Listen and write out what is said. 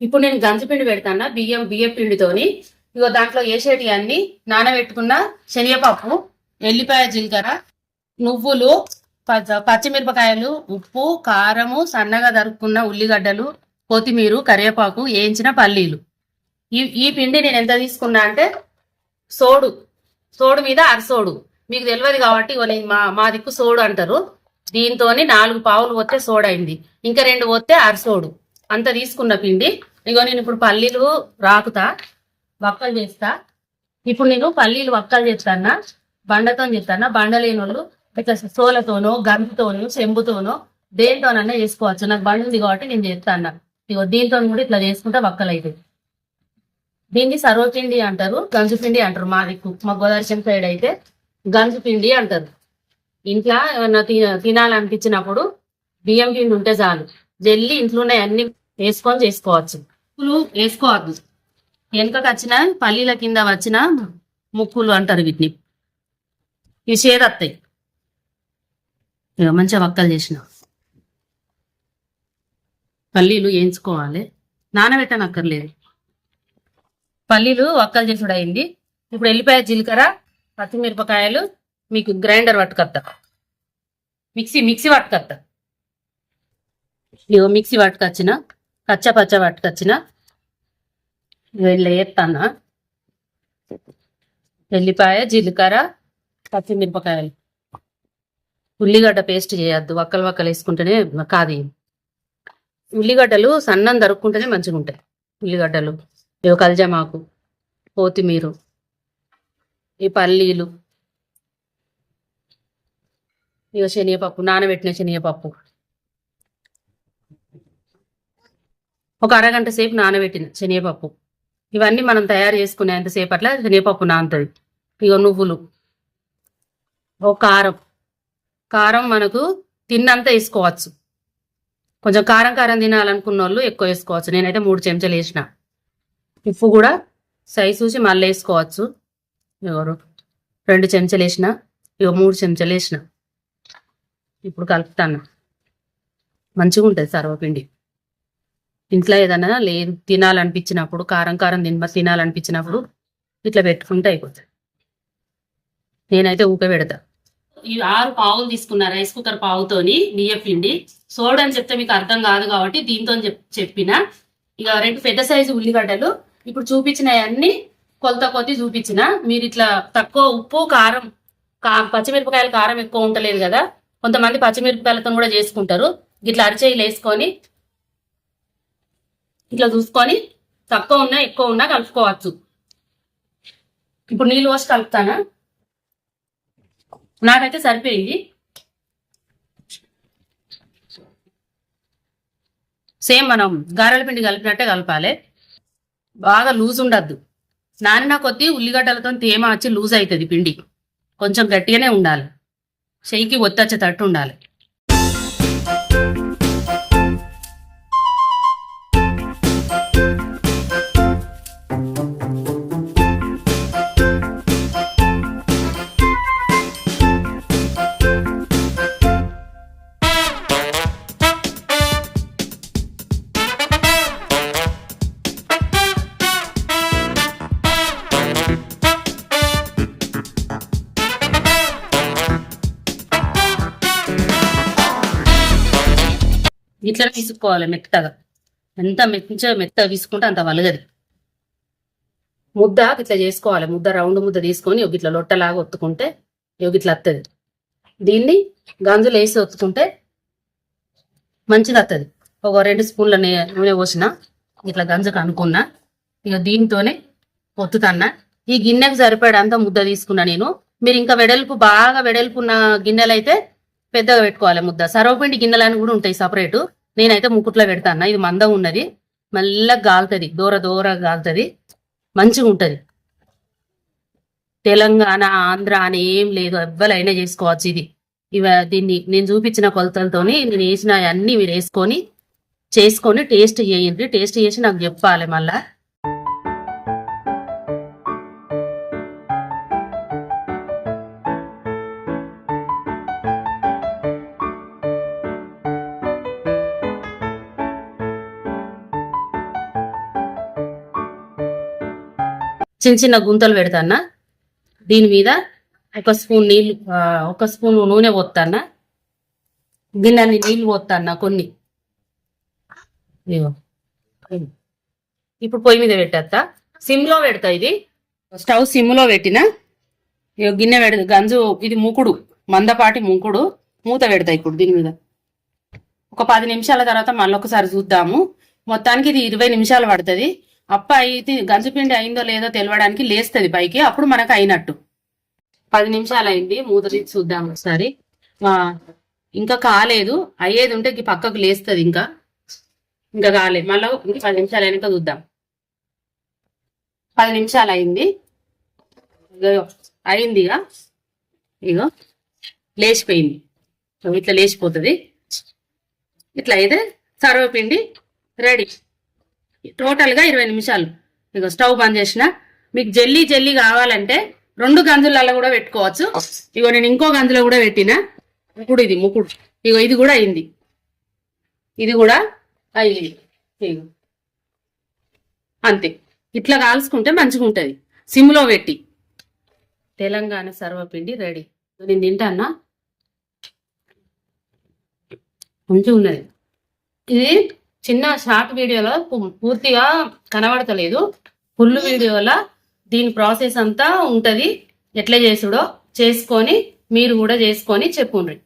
ఇప్పుడు నేను గంజిపిండి పెడతాను? బియ్యం బియ్యం పిండితోని. ఇగో దాంట్లో వేసేటి అన్ని నానబెట్టుకున్న శనగపప్పు ఎల్లిపాయ జీలకర్ర నువ్వులు పచ్చిమిరపకాయలు ఉప్పు కారము సన్నగా దరుక్కున్న ఉల్లిగడ్డలు కొత్తిమీర కరివేపాకు వేయించిన పల్లీలు. ఈ ఈ పిండి నేను ఎంత తీసుకున్నా అంటే సోడు. సోడు మీద అరసోడు మీకు తెలియదు కాబట్టి మా మా దిక్కు సోడు అంటారు. దీంతోని నాలుగు పావులు వస్తే సోడైంది. ఇంకా రెండు వస్తే అరసోడు అంత తీసుకున్న పిండి. ఇగో నేను ఇప్పుడు పల్లీలు రాకుతా వక్కలు చేస్తా. ఇప్పుడు నేను పల్లీలు వక్కలు చేస్తానా బండతో చేస్తానా బండ లేని వాళ్ళు ఇట్లా సోలతోనో గంపుతోనో చెంబుతోనో దేనితోనన్నా చేసుకోవచ్చు. నాకు బండి ఉంది కాబట్టి నేను చేస్తాను ఇగో దీంతో కూడా ఇట్లా చేసుకుంటే వక్కలు అవుతాయి దీన్ని సర్వపిండి అంటారు గంజు పిండి అంటారు మా దిక్కు మా గోదావరి సైడ్ అయితే. గంజు పిండి అంటారు. ఇంట్లో ఏమన్నా తిన తినాలనిపించినప్పుడు బియ్యం పిండి ఉంటే చాలు. జల్లి ఇంట్లోనే అన్ని వేసుకొని చేసుకోవచ్చు. ముక్కులు వేసుకోవద్దు. వెనుకకు వచ్చిన పల్లీల కింద వచ్చిన ముక్కులు అంటారు వీటిని. ఇవి చేదత్తాయి. ఇక మంచిగా వక్కలు చేసిన. పల్లీలు వేయించుకోవాలి. నానబెట్టనక్కర్లేదు. పల్లీలు వక్కలు చేసుడు అయింది ఇప్పుడు ఎల్లిపాయ జీలకర్ర పచ్చిమిరపకాయలు మీకు గ్రైండర్ పట్టుకొత్తా. మిక్సీ మిక్సీ పట్టుకొత్తా. ఇగో మిక్సీ పట్టుకొచ్చిన. పచ్చ పచ్చ పట్టుకొచ్చిన వీళ్ళు వేస్తానా ఎల్లిపాయ జీలకర్ర పచ్చిమిరపకాయలు. ఉల్లిగడ్డ పేస్ట్ చేయొద్దు. వక్కలు వక్కలు వేసుకుంటేనే కాదు ఉల్లిగడ్డలు సన్నం దరుక్కుంటేనే మంచిగా ఉంటాయి ఉల్లిగడ్డలు ఇవి కల్జమాకు కొత్తిమీర ఈ పల్లీలు ఇక శనగపప్పు నానబెట్టిన శనగపప్పు. ఒక అరగంట సేపు నానబెట్టిన శనగపప్పు. ఇవన్నీ మనం తయారు చేసుకునేంత అట్లా శనగపప్పు నానుతుంది. ఇక నువ్వులు. ఒక కారం. కారం మనకు తిన్నంత వేసుకోవచ్చు. కొంచెం కారం కారం తినాలనుకున్న వాళ్ళు ఎక్కువ వేసుకోవచ్చు. నేనైతే మూడు చెంచాలు వేసిన. ఉప్పు కూడా సైజ్ చూసి మళ్ళీ వేసుకోవచ్చు. ఎవరు రెండు చెంచాలు వేసిన. ఇక మూడు చెంచాలు వేసిన. ఇప్పుడు కలుపుతాను. మంచిగా ఉంటుంది సర్వపిండి. ఇంట్లో ఏదైనా లేదు తినాలనిపించినప్పుడు కారం కారం తిన తినాలనిపించినప్పుడు ఇట్లా పెట్టుకుంటే అయిపోతుంది. నేనైతే ఊక పెడతా. ఈ ఆరు పావులు తీసుకున్న రైస్ కుక్కర్ పావుతోని బియ్యం పిండి సోడ్ అని చెప్తే మీకు అర్థం కాదు కాబట్టి దీంతో చెప్- చెప్పిన. ఇక రెండు పెద్ద సైజు ఉల్లిగడ్డలు ఇప్పుడు చూపించిన అన్ని కొలత కొద్ది చూపించిన. మీరు ఇట్లా తక్కువ ఉప్పు కారం కా పచ్చిమిరపకాయల కారం ఎక్కువ ఉండలేదు కదా కొంతమంది పచ్చిమిరపకాయలతో కూడా చేసుకుంటారు. ఇట్లా అరిచేయిలు వేసుకొని ఇట్లా చూసుకొని తక్కువ ఉన్నా ఎక్కువ ఉన్నా కలుపుకోవచ్చు. ఇప్పుడు నీళ్ళు పోసి కలుపుతానా? నాకైతే సరిపోయింది. సేమ్ మనం గారెల పిండి కలిపినట్టే కలపాలి. బాగా లూజ్ ఉండద్దు. నానిన కొద్దీ ఉల్లిగడ్డలతో తేమ వచ్చి లూజ్ అవుతుంది పిండి. కొంచెం గట్టిగానే ఉండాలి. చెయ్యికి ఒత్తచ్చేటట్టు ఉండాలి. ఇట్లా తీసుకోవాలి మెత్తగా. ఎంత మెత్తగా మెత్తగా తీసుకుంటే అంత వలగది. ముద్ద ఇట్లా చేసుకోవాలి. ముద్ద రౌండ్ ముద్ద తీసుకొని ఒక ఇట్లా లొట్టలాగా ఒత్తుకుంటే ఒక ఇట్లా వస్తుంది దీన్ని గంజులు వేసి ఒత్తుకుంటే మంచిగా వస్తుంది ఒక రెండు స్పూన్ల నూనె పోసిన ఇట్లా గంజకు అనుకున్నా ఇక దీంతోనే ఒత్తుతన్నా. ఈ గిన్నెకు సరిపడంత ముద్ద తీసుకున్నా నేను. మీరు ఇంకా వెడల్పు బాగా వెడల్పున్న గిన్నెలు అయితే పెద్దగా పెట్టుకోవాలి ముద్ద. సర్వపిండి గిన్నెలని కూడా ఉంటాయి సపరేటు. నేనైతే ముకుట్లో పెడతాను ఇది మందం ఉన్నది. మళ్ళా గాలుతుంది. దూర దూర గాలుతుంది. మంచిగా ఉంటుంది. తెలంగాణ ఆంధ్ర అని ఏం లేదు. ఎవ్వరైనా చేసుకోవచ్చు ఇది. ఇవ దీన్ని నేను చూపించిన కొలతలతోని నేను వేసిన అన్ని మీరు వేసుకొని చేసుకొని టేస్ట్ చేయండి. టేస్ట్ చేసి నాకు చెప్పాలి మళ్ళీ. చిన్న చిన్న గుంతలు పెడతానా? దీని మీద ఒక స్పూన్ నీళ్ళు ఒక స్పూన్ నూనె పోతానా? గిన్నెని నీళ్ళు పోతానా కొన్ని? ఇప్పుడు పొయ్యి మీద పెట్టేస్తా సిమ్లో పెడతా ఇది. స్టవ్ సిమ్లో పెట్టిన? ఇగో గిన్నె పెడతా. గంజు ఇది మూకుడు మందపాటి మూకుడు. మూత పెడతా ఇప్పుడు దీని మీద. ఒక పది నిమిషాల తర్వాత మళ్ళీ ఒకసారి చూద్దాము. మొత్తానికి ఇది ఇరవై నిమిషాలు పడుతుంది. అప్ప అయితే గంజుపిండి అయిందో లేదో తెలియడానికి లేస్తుంది పైకి అప్పుడు మనకు అయినట్టు. పది నిమిషాలు అయింది మూతరి చూద్దాం ఒకసారి. ఇంకా కాలేదు. అయ్యేది ఉంటే ఈ పక్కకు లేస్తుంది ఇంకా. ఇంకా కాలేదు. మళ్ళీ ఇంకా పది నిమిషాలు అయినాక చూద్దాం. పది నిమిషాలు అయింది అయింది ఇక ఇగో లేచిపోయింది. ఇట్లా లేచిపోతుంది. ఇట్లా అయితే సర్వపిండి రెడీ. టోటల్గా ఇరవై నిమిషాలు. ఇక స్టవ్ బంద్ చేసిన. మీకు జల్లీ జల్లీ కావాలంటే రెండు గంజులలో కూడా పెట్టుకోవచ్చు. ఇగో నేను ఇంకో గంజులో కూడా పెట్టిన. ముకుడు ఇది ముకుడు. ఇగో ఇది కూడా అయింది. ఇది కూడా అయింది. ఇగో. అంతే. ఇట్లా కాల్చుకుంటే మంచిగా ఉంటుంది. సిమ్లో పెట్టి. తెలంగాణ సర్వపిండి రెడీ. నేను తింటానా మంచిగా ఉన్నది. ఇది చిన్న షార్ట్ వీడియోలో పూర్తిగా కనబడతలేదు. ఫుల్ వీడియోలో దీని ప్రాసెస్ అంతా ఉంటది. ఎట్లా చేసుడో చేసుకొని మీరు కూడా చేసుకొని చెప్పుండ్రి.